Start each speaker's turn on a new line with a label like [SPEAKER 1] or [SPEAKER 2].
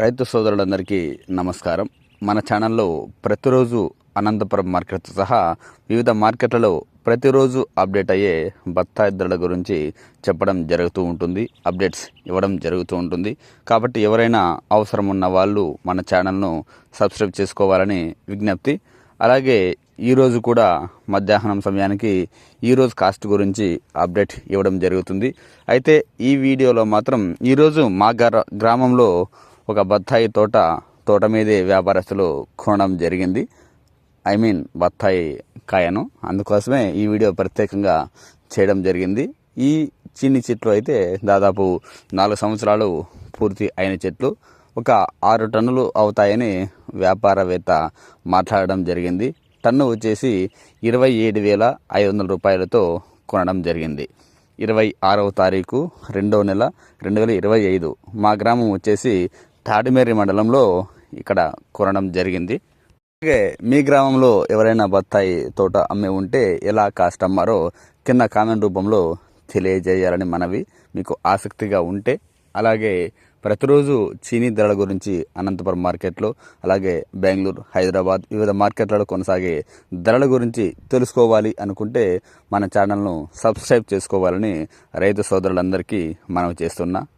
[SPEAKER 1] రైతు సోదరులందరికీ నమస్కారం. మన ఛానల్లో ప్రతిరోజు అనంతపురం మార్కెట్ సహా వివిధ మార్కెట్లలో ప్రతిరోజు అప్డేట్ అయ్యే బత్తాయి ధరల గురించి చెప్పడం జరుగుతూ ఉంటుంది. అప్డేట్స్ ఇవ్వడం జరుగుతూ ఉంటుంది. కాబట్టి ఎవరైనా అవసరం ఉన్న వాళ్ళు మన ఛానల్ను సబ్స్క్రైబ్ చేసుకోవాలని విజ్ఞప్తి. అలాగే ఈరోజు కూడా మధ్యాహ్నం సమయానికి ఈరోజు కాస్ట్ గురించి అప్డేట్ ఇవ్వడం జరుగుతుంది. అయితే ఈ వీడియోలో మాత్రం ఈరోజు మా గ్రామంలో ఒక బత్తాయి తోట తోట మీదే వ్యాపారస్తులు కొనడం జరిగింది. ఐ మీన్ బత్తాయి కాయను. అందుకోసమే ఈ వీడియో ప్రత్యేకంగా చేయడం జరిగింది. ఈ చిన్ని చెట్లు అయితే దాదాపు నాలుగు సంవత్సరాలు పూర్తి అయిన చెట్లు. ఒక ఆరు టన్నులు అవుతాయని వ్యాపారవేత్త మాట్లాడడం జరిగింది. టన్ను వచ్చేసి ఇరవై ఏడు వేల ఐదు వందల రూపాయలతో కొనడం జరిగింది. ఇరవై ఆరవ తారీఖు రెండవ నెల రెండు వేల ఇరవై ఐదు. మా గ్రామం వచ్చేసి తాడిమేరి మండలంలో ఇక్కడ కొనడం జరిగింది. అలాగే మీ గ్రామంలో ఎవరైనా బత్తాయి తోట అమ్మే ఉంటే ఎలా కాస్ట్ అమ్మారో కింద కామెంట్ రూపంలో తెలియజేయాలని మనవి. మీకు ఆసక్తిగా ఉంటే అలాగే ప్రతిరోజు చీనీ ధరల గురించి అనంతపురం మార్కెట్లో అలాగే బెంగళూరు హైదరాబాద్ వివిధ మార్కెట్లలో కొనసాగే ధరల గురించి తెలుసుకోవాలి అనుకుంటే మన ఛానల్ను సబ్స్క్రైబ్ చేసుకోవాలని రైతు సోదరులందరికీ మనవి చేస్తున్నా.